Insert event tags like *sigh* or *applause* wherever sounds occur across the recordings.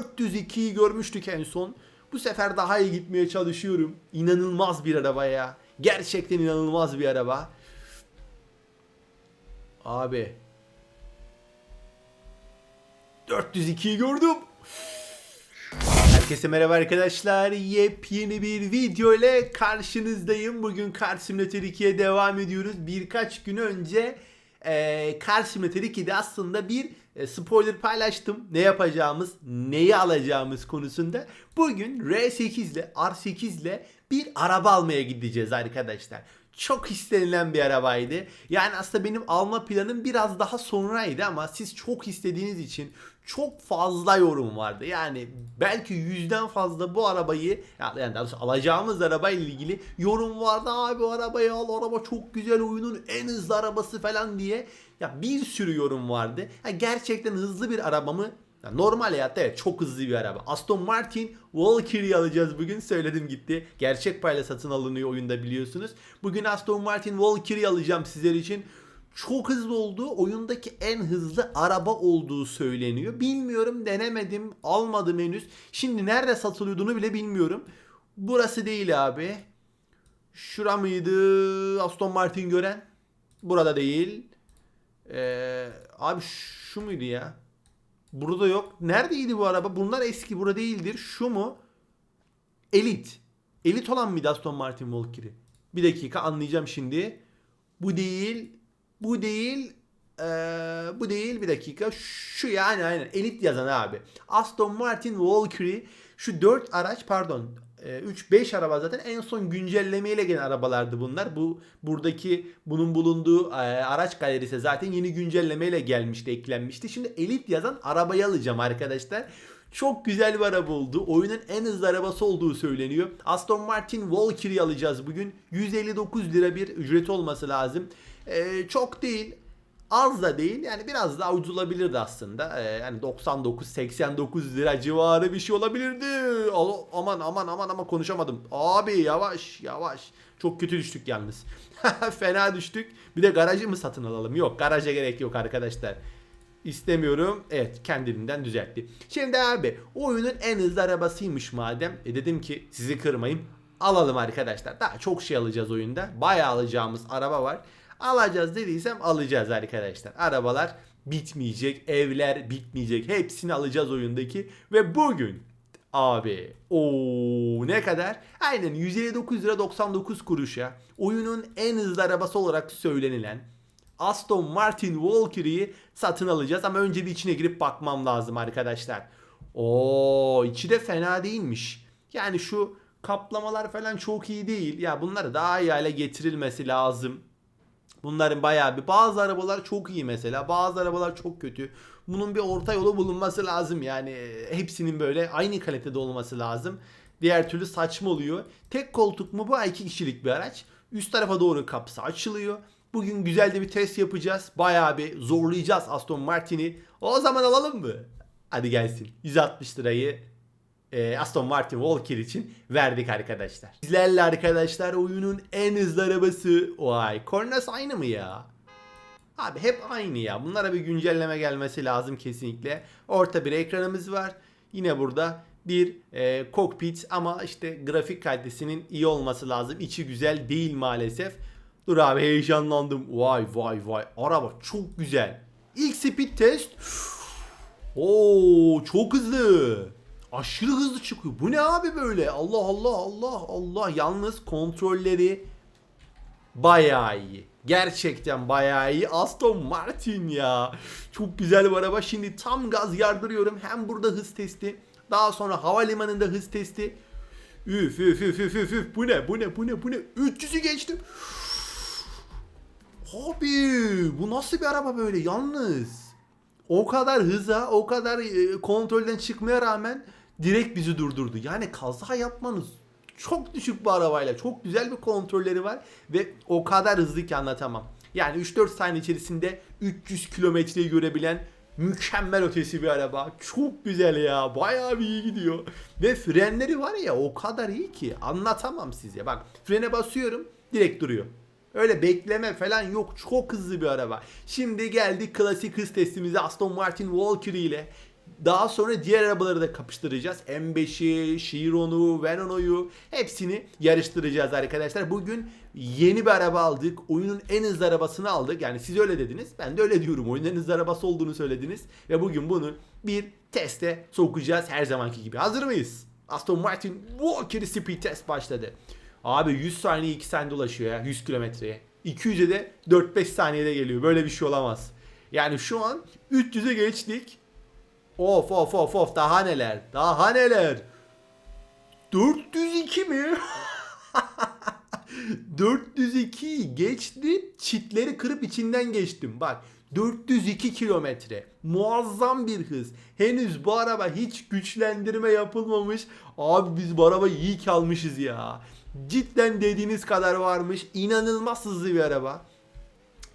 402'yi görmüştük en son. Bu sefer daha iyi gitmeye çalışıyorum. İnanılmaz bir araba ya. Gerçekten inanılmaz bir araba. Abi. 402'yi gördüm. Herkese merhaba arkadaşlar. Yepyeni bir video ile karşınızdayım. Bugün Car Simulator 2'ye devam ediyoruz. Birkaç gün önce e, Car Simulator 2'de aslında bir spoiler paylaştım. Ne yapacağımız, neyi alacağımız konusunda. Bugün R8 ile R8 ile bir araba almaya gideceğiz arkadaşlar. Çok istenilen bir arabaydı. Yani aslında benim alma planım biraz daha sonraydı ama siz çok istediğiniz için çok fazla yorum vardı. Yani belki yüzden fazla bu arabayı yani daha alacağımız arabayla ilgili yorum vardı. Abi arabayı al araba çok güzel oyunun en hızlı arabası falan diye. Ya bir sürü yorum vardı. Ya gerçekten hızlı bir arabamı ya normal hayatta evet çok hızlı bir araba. Aston Martin Valkyrie alacağız bugün. Söyledim gitti. Gerçek payla satın alınıyor oyunda biliyorsunuz. Bugün Aston Martin Valkyrie alacağım sizler için. Çok hızlı olduğu oyundaki en hızlı araba olduğu söyleniyor. Bilmiyorum denemedim almadım henüz. Şimdi nerede satılıyordunu bile bilmiyorum. Burası değil abi. Şura mıydı Aston Martin gören? Burada değil. Ee, abi şu muydu ya? Burada yok. Neredeydi bu araba? Bunlar eski. Burada değildir. Şu mu? Elit. Elit olan mıydı Aston Martin Valkyrie? Bir dakika anlayacağım şimdi. Bu değil. Bu değil. Ee, bu değil bir dakika. Şu yani aynen. Elit yazan abi. Aston Martin Valkyrie. Şu 4 araç pardon. 3-5 araba zaten en son güncellemeyle gelen arabalardı bunlar. Bu buradaki bunun bulunduğu e, araç galerisi zaten yeni güncellemeyle gelmişti, eklenmişti. Şimdi elit yazan arabayı alacağım arkadaşlar. Çok güzel bir araba oldu. Oyunun en hızlı arabası olduğu söyleniyor. Aston Martin Valkyrie alacağız bugün. 159 lira bir ücret olması lazım. Ee, çok değil. Az da değil yani biraz daha ucuz olabilirdi aslında. Ee, yani 99-89 lira civarı bir şey olabilirdi. Al- aman aman aman ama konuşamadım. Abi yavaş yavaş. Çok kötü düştük yalnız. *laughs* Fena düştük. Bir de garajı mı satın alalım? Yok garaja gerek yok arkadaşlar. İstemiyorum. Evet kendiliğinden düzeltti. Şimdi abi oyunun en hızlı arabasıymış madem. E dedim ki sizi kırmayayım. Alalım arkadaşlar. Daha çok şey alacağız oyunda. Bayağı alacağımız araba var. Alacağız dediysem alacağız arkadaşlar. Arabalar bitmeyecek, evler bitmeyecek. Hepsini alacağız oyundaki ve bugün abi o ne kadar? Aynen 159 lira 99 kuruşa oyunun en hızlı arabası olarak söylenilen Aston Martin Valkyrie'yi satın alacağız ama önce bir içine girip bakmam lazım arkadaşlar. Oo içi de fena değilmiş. Yani şu kaplamalar falan çok iyi değil. Ya bunları daha iyi hale getirilmesi lazım. Bunların bayağı bir bazı arabalar çok iyi mesela bazı arabalar çok kötü. Bunun bir orta yolu bulunması lazım yani hepsinin böyle aynı kalitede olması lazım. Diğer türlü saçma oluyor. Tek koltuk mu bu? iki kişilik bir araç. Üst tarafa doğru kapısı açılıyor. Bugün güzel de bir test yapacağız. Bayağı bir zorlayacağız Aston Martin'i. O zaman alalım mı? Hadi gelsin. 160 lirayı e, Aston Martin Valkyrie için verdik arkadaşlar. Bizlerle arkadaşlar oyunun en hızlı arabası. Vay kornas aynı mı ya? Abi hep aynı ya. Bunlara bir güncelleme gelmesi lazım kesinlikle. Orta bir ekranımız var. Yine burada bir e, kokpit ama işte grafik kalitesinin iyi olması lazım. İçi güzel değil maalesef. Dur abi heyecanlandım. Vay vay vay. Araba çok güzel. İlk speed test. Oo çok hızlı. Aşırı hızlı çıkıyor. Bu ne abi böyle? Allah Allah Allah Allah. Yalnız kontrolleri bayağı iyi. Gerçekten bayağı iyi. Aston Martin ya. Çok güzel bir araba. Şimdi tam gaz yardırıyorum. Hem burada hız testi. Daha sonra havalimanında hız testi. Üf üf üf üf üf üf. Bu ne bu ne bu ne bu ne. 300'ü geçtim. Abi bu nasıl bir araba böyle yalnız. O kadar hıza, o kadar e, kontrolden çıkmaya rağmen direkt bizi durdurdu. Yani kaza yapmanız çok düşük bir arabayla çok güzel bir kontrolleri var ve o kadar hızlı ki anlatamam. Yani 3-4 saniye içerisinde 300 kilometreyi görebilen mükemmel ötesi bir araba. Çok güzel ya. Bayağı bir iyi gidiyor. Ve frenleri var ya o kadar iyi ki anlatamam size. Bak frene basıyorum direkt duruyor. Öyle bekleme falan yok. Çok hızlı bir araba. Şimdi geldik klasik hız testimize Aston Martin Valkyrie ile. Daha sonra diğer arabaları da kapıştıracağız. M5'i, Chiron'u, Venon'u hepsini yarıştıracağız arkadaşlar. Bugün yeni bir araba aldık. Oyunun en hızlı arabasını aldık. Yani siz öyle dediniz. Ben de öyle diyorum. Oyunun en hızlı arabası olduğunu söylediniz. Ve bugün bunu bir teste sokacağız her zamanki gibi. Hazır mıyız? Aston Martin Walker Speed Test başladı. Abi 100 saniye 2 saniyede ulaşıyor ya 100 kilometreye. 200'e de 4-5 saniyede geliyor. Böyle bir şey olamaz. Yani şu an 300'e geçtik. Of of of of. Daha neler? Daha neler. 402 mi? *laughs* 402 geçti. Çitleri kırıp içinden geçtim. Bak 402 kilometre. Muazzam bir hız. Henüz bu araba hiç güçlendirme yapılmamış. Abi biz bu arabayı iyi ki almışız ya. Cidden dediğiniz kadar varmış. İnanılmaz hızlı bir araba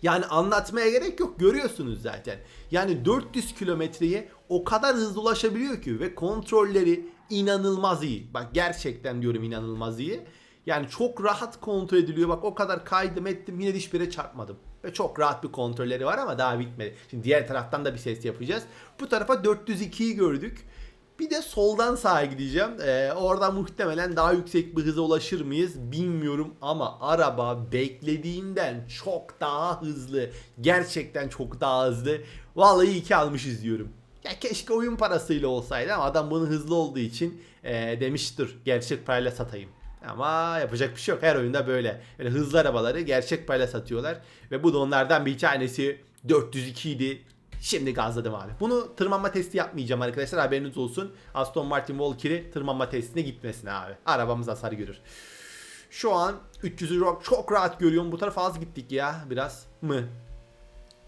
yani anlatmaya gerek yok görüyorsunuz zaten. Yani 400 kilometreye o kadar hızlı ulaşabiliyor ki ve kontrolleri inanılmaz iyi. Bak gerçekten diyorum inanılmaz iyi. Yani çok rahat kontrol ediliyor. Bak o kadar kaydım ettim yine de hiçbir yere çarpmadım. Ve çok rahat bir kontrolleri var ama daha bitmedi. Şimdi diğer taraftan da bir ses yapacağız. Bu tarafa 402'yi gördük. Bir de soldan sağa gideceğim. Ee, orada muhtemelen daha yüksek bir hıza ulaşır mıyız bilmiyorum ama araba beklediğinden çok daha hızlı. Gerçekten çok daha hızlı. Vallahi iyi ki almışız diyorum. Ya keşke oyun parasıyla olsaydı ama adam bunu hızlı olduğu için e, demiştir gerçek parayla satayım. Ama yapacak bir şey yok. Her oyunda böyle. Böyle hızlı arabaları gerçek parayla satıyorlar. Ve bu da onlardan bir tanesi 402 idi. Şimdi gazladım abi. Bunu tırmanma testi yapmayacağım arkadaşlar haberiniz olsun. Aston Martin Valkyrie tırmanma testine gitmesin abi. Arabamız hasar görür. Şu an 300'ü çok, rahat görüyorum. Bu tarafa az gittik ya biraz mı?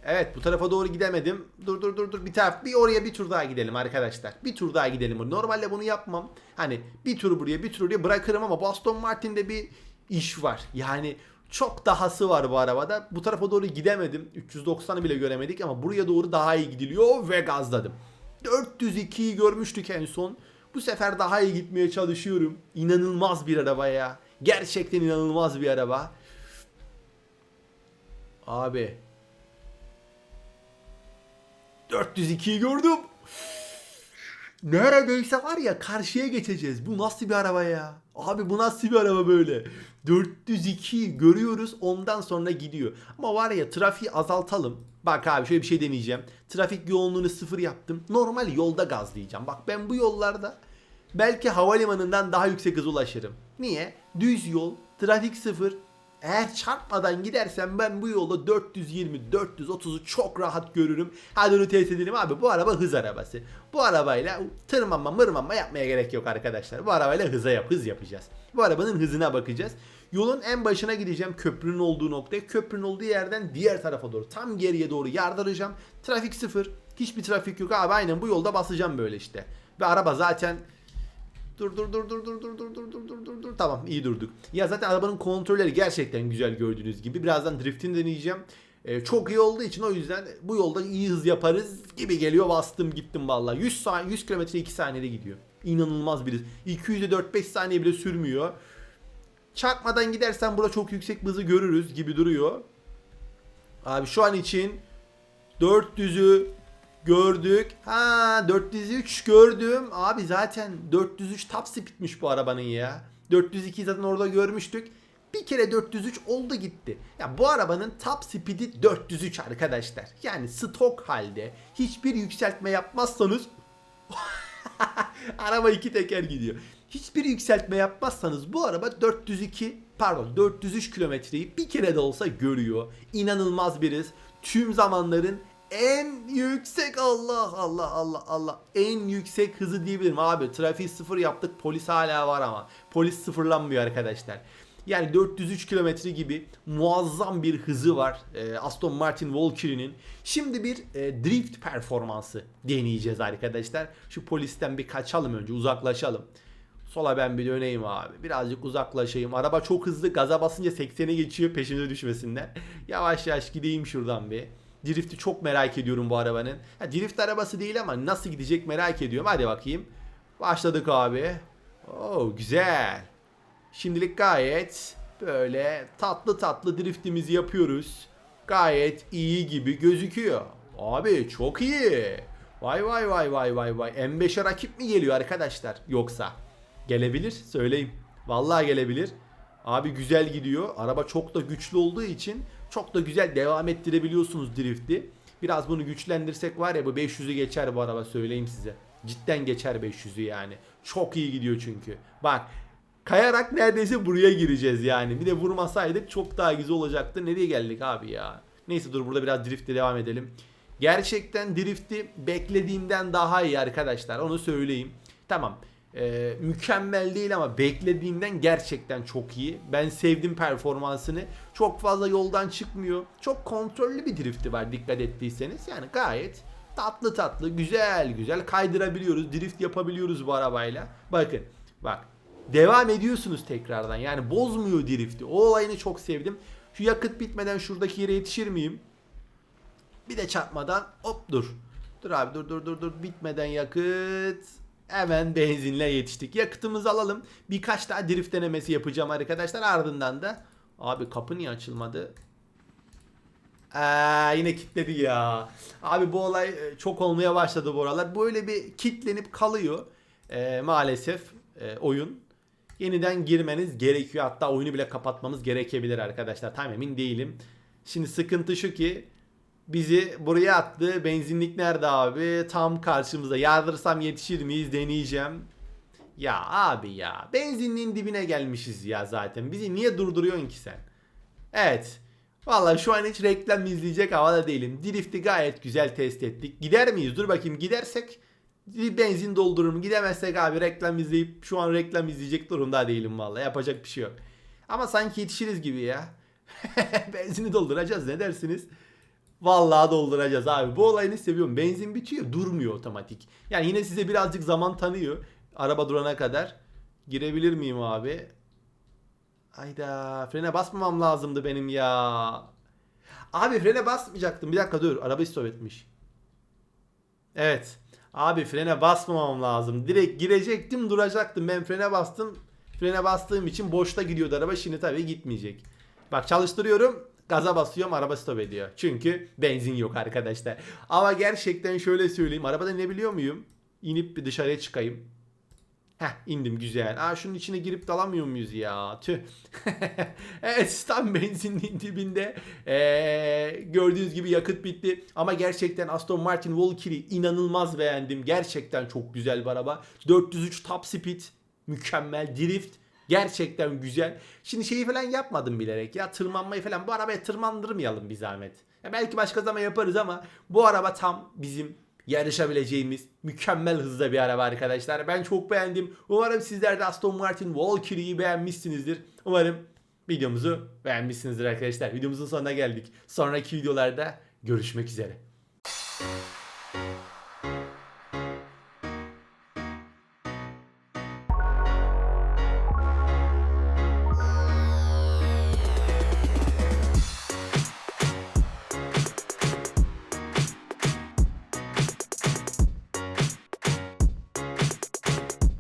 Evet bu tarafa doğru gidemedim. Dur dur dur dur bir taraf bir oraya bir tur daha gidelim arkadaşlar. Bir tur daha gidelim. Normalde bunu yapmam. Hani bir tur buraya bir tur oraya bırakırım ama bu Aston Martin'de bir iş var. Yani çok dahası var bu arabada. Bu tarafa doğru gidemedim. 390'ı bile göremedik ama buraya doğru daha iyi gidiliyor ve gazladım. 402'yi görmüştük en son. Bu sefer daha iyi gitmeye çalışıyorum. İnanılmaz bir araba ya. Gerçekten inanılmaz bir araba. Abi. 402'yi gördüm. Neredeyse var ya karşıya geçeceğiz. Bu nasıl bir araba ya? Abi bu nasıl bir araba böyle? 402 görüyoruz ondan sonra gidiyor. Ama var ya trafiği azaltalım. Bak abi şöyle bir şey deneyeceğim. Trafik yoğunluğunu sıfır yaptım. Normal yolda gazlayacağım. Bak ben bu yollarda belki havalimanından daha yüksek hız ulaşırım. Niye? Düz yol, trafik sıfır. Eğer çarpmadan gidersem ben bu yolda 420, 430'u çok rahat görürüm. Hadi onu test edelim abi. Bu araba hız arabası. Bu arabayla tırmanma mırmanma yapmaya gerek yok arkadaşlar. Bu arabayla hıza yap, hız yapacağız. Bu arabanın hızına bakacağız. Yolun en başına gideceğim köprünün olduğu noktaya. Köprünün olduğu yerden diğer tarafa doğru tam geriye doğru yardıracağım. Trafik sıfır. Hiçbir trafik yok abi aynen bu yolda basacağım böyle işte. Ve araba zaten Dur dur dur dur dur dur dur dur dur dur dur dur. Tamam iyi durduk. Ya zaten arabanın kontrolleri gerçekten güzel gördüğünüz gibi. Birazdan driftini deneyeceğim. Ee, çok iyi olduğu için o yüzden bu yolda iyi hız yaparız gibi geliyor. Bastım gittim vallahi. 100 saniye 100 km 2 saniyede gidiyor. İnanılmaz bir hız. 200'e 4-5 saniye bile sürmüyor. Çarpmadan gidersen burada çok yüksek hızı görürüz gibi duruyor. Abi şu an için 400'ü gördük. Ha 403 gördüm. Abi zaten 403 top speedmiş bu arabanın ya. 402 zaten orada görmüştük. Bir kere 403 oldu gitti. Ya bu arabanın top speed'i 403 arkadaşlar. Yani stok halde hiçbir yükseltme yapmazsanız *laughs* araba iki teker gidiyor. Hiçbir yükseltme yapmazsanız bu araba 402 pardon 403 kilometreyi bir kere de olsa görüyor. İnanılmaz bir. Tüm zamanların en yüksek Allah Allah Allah Allah en yüksek hızı diyebilirim abi trafiği sıfır yaptık polis hala var ama polis sıfırlanmıyor arkadaşlar yani 403 kilometre gibi muazzam bir hızı var e, Aston Martin Valkyrie'nin. Şimdi bir e, drift performansı deneyeceğiz arkadaşlar. Şu polisten bir kaçalım önce uzaklaşalım. Sola ben bir döneyim abi. Birazcık uzaklaşayım. Araba çok hızlı. Gaza basınca 80'e geçiyor peşimize düşmesinden. *laughs* Yavaş yavaş gideyim şuradan bir. Drift'i çok merak ediyorum bu arabanın. Ha, drift arabası değil ama nasıl gidecek merak ediyorum. Hadi bakayım. Başladık abi. Oo güzel. Şimdilik gayet böyle tatlı tatlı driftimizi yapıyoruz. Gayet iyi gibi gözüküyor. Abi çok iyi. Vay vay vay vay vay vay. M5'e rakip mi geliyor arkadaşlar? Yoksa. Gelebilir söyleyeyim. Vallahi gelebilir. Abi güzel gidiyor. Araba çok da güçlü olduğu için çok da güzel devam ettirebiliyorsunuz drift'i. Biraz bunu güçlendirsek var ya bu 500'ü geçer bu araba söyleyeyim size. Cidden geçer 500'ü yani. Çok iyi gidiyor çünkü. Bak kayarak neredeyse buraya gireceğiz yani. Bir de vurmasaydık çok daha güzel olacaktı. Nereye geldik abi ya? Neyse dur burada biraz driftle devam edelim. Gerçekten drifti beklediğimden daha iyi arkadaşlar. Onu söyleyeyim. Tamam. Ee, mükemmel değil ama beklediğimden gerçekten çok iyi. Ben sevdim performansını. Çok fazla yoldan çıkmıyor. Çok kontrollü bir drifti var dikkat ettiyseniz. Yani gayet tatlı tatlı, güzel güzel kaydırabiliyoruz. Drift yapabiliyoruz bu arabayla. Bakın bak devam ediyorsunuz tekrardan. Yani bozmuyor drifti. O olayını çok sevdim. Şu yakıt bitmeden şuradaki yere yetişir miyim? Bir de çarpmadan hop dur. Dur abi dur dur dur dur bitmeden yakıt. Hemen benzinle yetiştik. Yakıtımızı alalım. Birkaç daha drift denemesi yapacağım arkadaşlar. Ardından da abi kapı niye açılmadı? Aa, yine kitledi ya. Abi bu olay e, çok olmaya başladı bu aralar. Böyle bir kitlenip kalıyor. Ee, maalesef e, oyun. Yeniden girmeniz gerekiyor. Hatta oyunu bile kapatmamız gerekebilir arkadaşlar. Tam emin değilim. Şimdi sıkıntı şu ki bizi buraya attı. Benzinlik nerede abi? Tam karşımızda. Yardırsam yetişir miyiz deneyeceğim. Ya abi ya. Benzinliğin dibine gelmişiz ya zaten. Bizi niye durduruyorsun ki sen? Evet. Vallahi şu an hiç reklam izleyecek havada değilim. Drift'i gayet güzel test ettik. Gider miyiz? Dur bakayım gidersek benzin doldururum. Gidemezsek abi reklam izleyip şu an reklam izleyecek durumda değilim vallahi. Yapacak bir şey yok. Ama sanki yetişiriz gibi ya. *laughs* Benzini dolduracağız ne dersiniz? Vallahi dolduracağız abi. Bu olayını seviyorum. Benzin bitiyor. Durmuyor otomatik. Yani yine size birazcık zaman tanıyor. Araba durana kadar. Girebilir miyim abi? Hayda. Frene basmamam lazımdı benim ya. Abi frene basmayacaktım. Bir dakika dur. Arabayı stop etmiş. Evet. Abi frene basmamam lazım. Direkt girecektim duracaktım. Ben frene bastım. Frene bastığım için boşta gidiyordu araba. Şimdi tabii gitmeyecek. Bak çalıştırıyorum. Gaza basıyorum araba stop ediyor. Çünkü benzin yok arkadaşlar. Ama gerçekten şöyle söyleyeyim. Arabada ne biliyor muyum? İnip bir dışarıya çıkayım. Heh indim güzel. Aa şunun içine girip dalamıyor muyuz ya? Tüh. *laughs* evet tam benzinliğin dibinde. Ee, gördüğünüz gibi yakıt bitti. Ama gerçekten Aston Martin Valkyrie inanılmaz beğendim. Gerçekten çok güzel bir araba. 403 top speed. Mükemmel drift. Gerçekten güzel. Şimdi şeyi falan yapmadım bilerek ya tırmanmayı falan. Bu arabaya tırmandırmayalım bir zahmet. Ya belki başka zaman yaparız ama bu araba tam bizim yarışabileceğimiz mükemmel hızda bir araba arkadaşlar. Ben çok beğendim. Umarım sizler de Aston Martin Valkyrie'yi beğenmişsinizdir. Umarım videomuzu beğenmişsinizdir arkadaşlar. Videomuzun sonuna geldik. Sonraki videolarda görüşmek üzere.